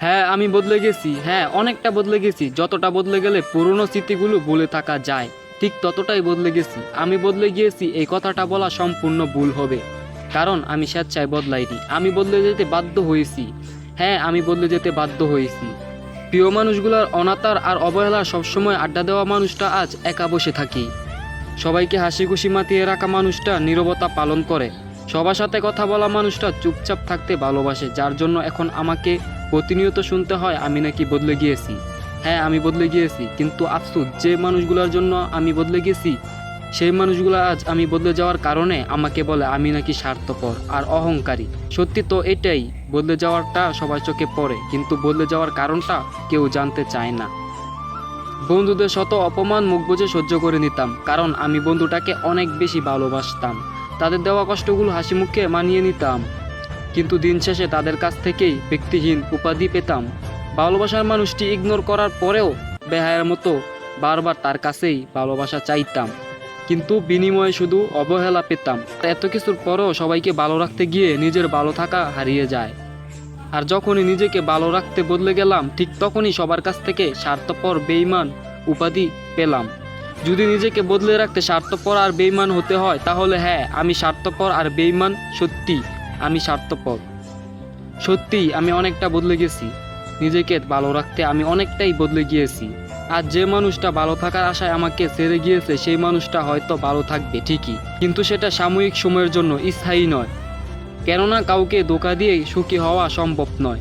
হ্যাঁ আমি বদলে গেছি। হ্যাঁ অনেকটা বদলে গেছি। যতটা বদলে গেলে পুরনো স্মৃতিগুলো ভুলে থাকা যায়। ঠিক ততটাই বদলে গেছি। আমি বদলে গিয়েছি, এই কথাটা বলা সম্পূর্ণ ভুল হবে। কারণ আমি স্বেচ্ছায় বদলাইনি। আমি বদলে যেতে বাধ্য হয়েছি। হ্যাঁ আমি বদলে যেতে বাধ্য হয়েছি। প্রিয় মানুষগুলোর অনাতার আর অবহেলার সবসময় আড্ডা দেওয়া মানুষটা আজ একা বসে থাকি। সবাইকে হাসি খুশি মাতিয়ে রাখা মানুষটা নীরবতা পালন করে। সবার সাথে কথা বলা মানুষটা চুপচাপ থাকতে ভালোবাসে, যার জন্য এখন আমাকে প্রতিনিয়ত শুনতে হয়, আমি নাকি বদলে গিয়েছি। হ্যাঁ আমি বদলে গিয়েছি, কিন্তু আফসোস, যে মানুষগুলোর জন্য আমি বদলে গেছি, সেই মানুষগুলো আজ আমি বদলে যাওয়ার কারণে আমাকে বলে, আমি নাকি স্বার্থপর আর অহংকারী। সত্যি তো এটাই, বদলে যাওয়ারটা সবার চোখে পড়ে, কিন্তু বদলে যাওয়ার কারণটা কেউ জানতে চায় না। বন্ধুদের শত অপমান মুখ বুঝে সহ্য করে নিতাম, কারণ আমি বন্ধুটাকে অনেক বেশি ভালোবাসতাম। তাদের দেওয়া কষ্টগুলো হাসি মুখে মানিয়ে নিতাম। কিন্তু দিন শেষে তাদের কাছ থেকেই ব্যক্তিহীন উপাধি পেতাম। ভালোবাসার মানুষটি ইগনোর করার পরেও বেহায়ের মতো বারবার তার কাছেই ভালোবাসা চাইতাম। কিন্তু বিনিময়ে শুধু অবহেলা পেতাম। এত কিছুর পরেও সবাইকে ভালো রাখতে গিয়ে নিজের ভালো থাকা হারিয়ে যায়। আর যখনই নিজেকে ভালো রাখতে বদলে গেলাম, ঠিক তখনই সবার কাছ থেকে স্বার্থপর বেইমান উপাধি পেলাম। যদি নিজেকে বদলে রাখতে স্বার্থপর আর বেইমান হতে হয়, তাহলে হ্যাঁ আমি স্বার্থপর আর বেইমান সত্যি। আমি স্বার্থপর। সত্যিই আমি অনেকটা বদলে গেছি। নিজেকে ভালো রাখতে আমি অনেকটাই বদলে গিয়েছি। আর যে মানুষটা ভালো থাকার আশায় আমাকে ছেড়ে গিয়েছে, সেই মানুষটা হয়তো ভালো থাকবে, ঠিকই। কিন্তু সেটা সাময়িক সময়ের জন্য স্থায়ী নয়। কেননা কাউকে ধোকা দিয়ে সুখী হওয়া সম্ভব নয়।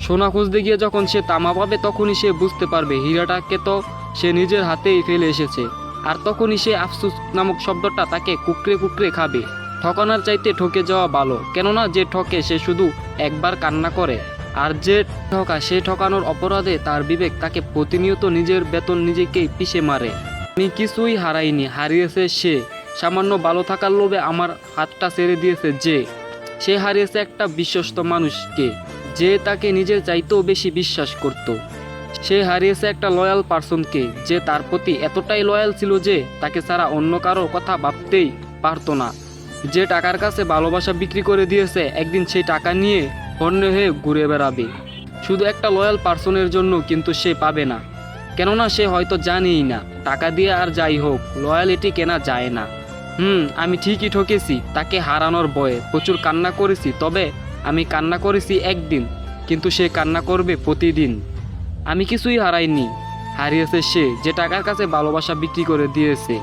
সোনা খুঁজতে গিয়ে যখন সে তামা পাবে, তখনই সে বুঝতে পারবে, হীরাটাকে তো সে নিজের হাতেই ফেলে এসেছে। আর তখনই সে আফসুস নামক শব্দটা তাকে কুকরে কুকরে খাবে। ঠকানোর চাইতে ঠকে যাওয়া ভালো। কেননা যে ঠকে, সে শুধু একবার কান্না করে। আর যে ঠকা, সে ঠকানোর অপরাধে তার বিবেক তাকে প্রতিনিয়ত নিজের বেতন নিজেকেই পিষে মারে। আমি কিছুই হারাইনি, হারিয়েছে সে। সামান্য ভালো থাকার লোভে আমার হাতটা ছেড়ে দিয়েছে যে। সে হারিয়েছে একটা বিশ্বস্ত মানুষকে, যে তাকে নিজের চাইতেও বেশি বিশ্বাস করত। সে হারিয়েছে একটা লয়াল পার্সনকে যে তার প্রতি এতটাই লয়াল ছিল যে তাকে ছাড়া অন্য কারও কথা ভাবতেই পারতো না। যে টাকার কাছে ভালোবাসা বিক্রি করে দিয়েছে, একদিন সেই টাকা নিয়ে হন্য হয়ে ঘুরে বেড়াবে। শুধু একটা লয়াল পার্সনের জন্য কিন্তু সে পাবে না। কেননা সে হয়তো জানেই না, টাকা দিয়ে আর যাই হোক লয়ালিটি কেনা যায় না। হুম, আমি ঠিকই ঠকেছি, তাকে হারানোর বয়ে প্রচুর কান্না করেছি, তবে আমি কান্না করেছি একদিন, কিন্তু সে কান্না করবে প্রতিদিন। আমি কিছুই হারাইনি, হারিয়েছে সে যে টাকার কাছে ভালোবাসা বিক্রি করে দিয়েছে।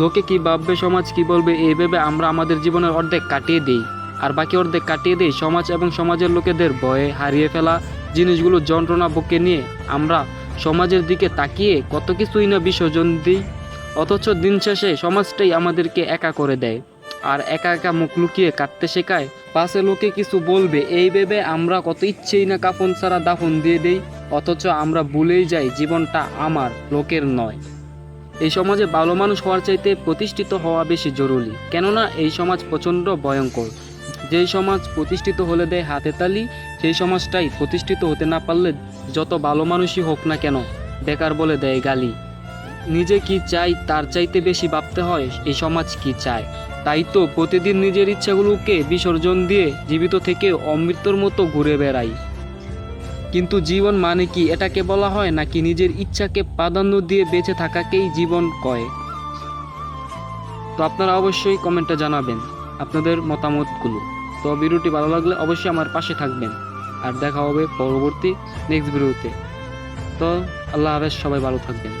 লোকে কি ভাববে, সমাজ কি বলবে, এই ভেবে আমরা আমাদের জীবনের অর্ধেক কাটিয়ে দিই। আর বাকি অর্ধেক কাটিয়ে দিই সমাজ এবং সমাজের লোকেদের ভয়ে হারিয়ে ফেলা জিনিসগুলো যন্ত্রণা বুকে নিয়ে আমরা সমাজের দিকে তাকিয়ে কত কিছুই না বিসর্জন দিই, অথচ দিন শেষে সমাজটাই আমাদেরকে একা করে দেয়। আর একা একা মুখ লুকিয়ে কাটতে শেখায়, পাশে লোকে কিছু বলবে, এই ভেবে আমরা কত ইচ্ছেই না কাফন ছাড়া দাফন দিয়ে দেই, অথচ আমরা ভুলেই যাই, জীবনটা আমার, লোকের নয়। এই সমাজে ভালো মানুষ হওয়ার চাইতে প্রতিষ্ঠিত হওয়া বেশি জরুরি। কেননা এই সমাজ প্রচণ্ড ভয়ঙ্কর। যেই সমাজ প্রতিষ্ঠিত হলে দেয় হাতে তালি, সেই সমাজটাই প্রতিষ্ঠিত হতে না পারলে যত ভালো মানুষই হোক না কেন, বেকার বলে দেয় গালি। নিজে কি চাই, তার চাইতে বেশি ভাবতে হয়, এই সমাজ কি চায়? তাই তো প্রতিদিন নিজের ইচ্ছাগুলোকে বিসর্জন দিয়ে জীবিত থেকে অমৃতর মতো ঘুরে বেড়াই। কিন্তু জীবন মানে কি এটাকে বলা হয় নাকি নিজের ইচ্ছাকে প্রাধান্য দিয়ে বেঁচে থাকাকেই জীবন কয়? তো আপনারা অবশ্যই কমেন্টটা জানাবেন আপনাদের মতামতগুলো। তো ভিডিওটি ভালো লাগলে অবশ্যই আমার পাশে থাকবেন। আর দেখা হবে পরবর্তী নেক্সট ভিডিওতে তো আল্লাহ হাফেজ, সবাই ভালো থাকবেন।